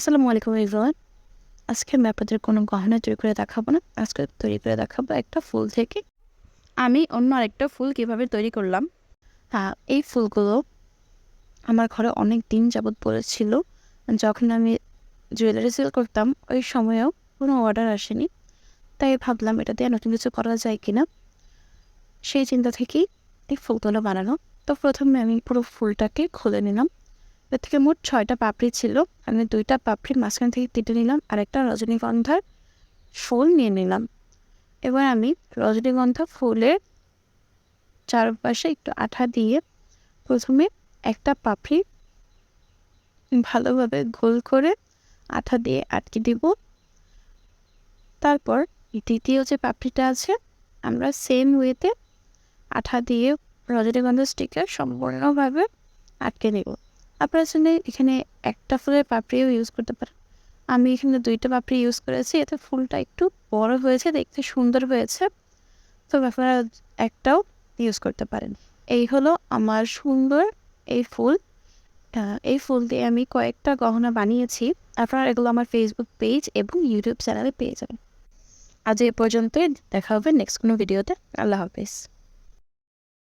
আসসালামু আলাইকুম এভরিওয়ান আজকে আমি আপনাদের কোনো গহনা তৈরি করে দেখাবো না। আজকে তৈরি করে দেখাবো একটা ফুল থেকে। আমি অন্য আরেকটা ফুল কীভাবে তৈরি করলাম। হ্যাঁ এই ফুলগুলো আমার ঘরে অনেক দিন যাবৎ পড়েছিল। যখন আমি জুয়েলারি সেল করতাম, ওই সময়েও কোনো অর্ডার আসেনি। তাই ভাবলাম, এটা দিয়ে নতুন কিছু করা যায় কিনা। সেই চিন্তা থেকেই এই ফুলগুলো বানানো। তো প্রথমে আমি পুরো ফুলটাকে খুলে নিলাম। এর থেকে মোট ছয়টা পাপড়ি ছিল। আমি দুইটা পাপড়ি মাঝখান থেকে কেটে নিলাম আর একটা রজনীগন্ধার ফুল নিয়ে নিলাম। এবার আমি রজনীগন্ধা ফুলের চারপাশে একটু আঠা দিয়ে প্রথমে একটা পাপড়ি ভালোভাবে গোল করে আঠা দিয়ে আটকে দিব। তারপর দ্বিতীয় যে পাপড়িটা আছে, আমরা সেম ওয়েতে আঠা দিয়ে রজনীগন্ধা স্টিকার সম্পূর্ণভাবে আটকে নেব। আপনারা চাইলে এখানে একটা ফুলের পাপড়িও ইউজ করতে পারেন। আমি এখানে দুইটা পাপড়ি ইউজ করেছি, এতে ফুলটা একটু বড় হয়েছে, দেখতে সুন্দর হয়েছে। তো আপনারা একটাও ইউজ করতে পারেন। এই হলো আমার সুন্দর এই ফুল। এই ফুল দিয়ে আমি কয়েকটা গহনা বানিয়েছি। আপনারা এগুলো আমার ফেসবুক পেজ এবং ইউটিউব চ্যানেলে পেয়ে যাবেন। আজ এ পর্যন্তই, দেখা হবে নেক্সট কোনো ভিডিওতে আল্লাহ হাফিজ।